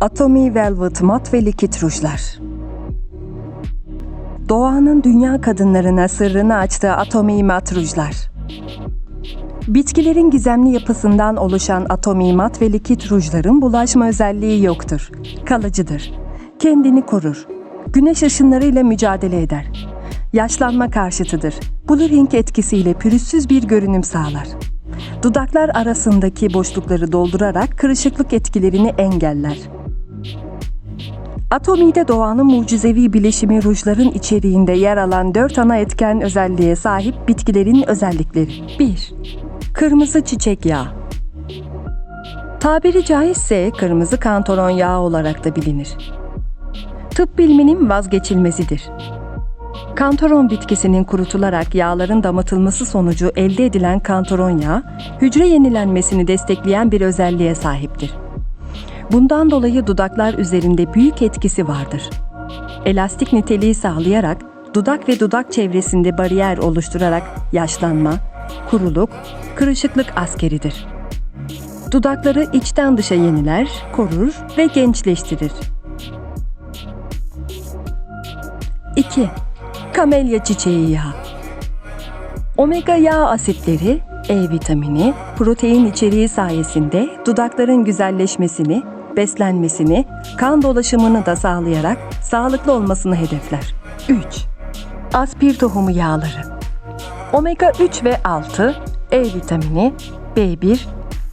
Atomy Velvet mat ve likit rujlar. Doğanın dünya kadınlarına sırrını açtığı Atomy mat rujlar. Bitkilerin gizemli yapısından oluşan Atomy mat ve likit rujların bulaşma özelliği yoktur. Kalıcıdır. Kendini korur. Güneş ışınlarıyla mücadele eder. Yaşlanma karşıtıdır. Blurring etkisiyle pürüzsüz bir görünüm sağlar. Dudaklar arasındaki boşlukları doldurarak kırışıklık etkilerini engeller. Atomide doğanın mucizevi bileşimi rujların içeriğinde yer alan dört ana etken özelliğe sahip bitkilerin özellikleri. 1. Kırmızı çiçek yağı. Tabiri caizse kırmızı kantaron yağı olarak da bilinir. Tıp biliminin vazgeçilmezidir. Kantaron bitkisinin kurutularak yağların damıtılması sonucu elde edilen kantaron yağı, hücre yenilenmesini destekleyen bir özelliğe sahiptir. Bundan dolayı dudaklar üzerinde büyük etkisi vardır. Elastik niteliği sağlayarak dudak ve dudak çevresinde bariyer oluşturarak yaşlanma, kuruluk, kırışıklık askeridir. Dudakları içten dışa yeniler, korur ve gençleştirir. 2. Kamelya çiçeği yağı. Omega yağ asitleri, E vitamini, protein içeriği sayesinde dudakların güzelleşmesini, beslenmesini, kan dolaşımını da sağlayarak sağlıklı olmasını hedefler. 3. Aspir tohumu yağları. Omega 3 ve 6, E vitamini, B1,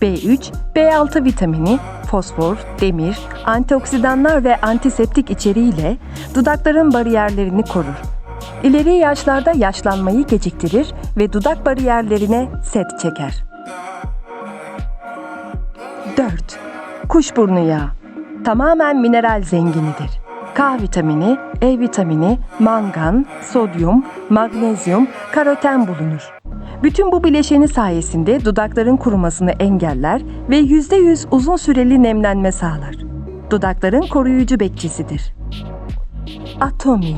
B3, B6 vitamini, fosfor, demir, antioksidanlar ve antiseptik içeriğiyle dudakların bariyerlerini korur. İleri yaşlarda yaşlanmayı geciktirir ve dudak bariyerlerine set çeker. 4. Kuşburnu yağı. Tamamen mineral zenginidir. K vitamini, E vitamini, mangan, sodyum, magnezyum, karoten bulunur. Bütün bu bileşeni sayesinde dudakların kurumasını engeller ve %100 uzun süreli nemlenme sağlar. Dudakların koruyucu bekçisidir. Atomi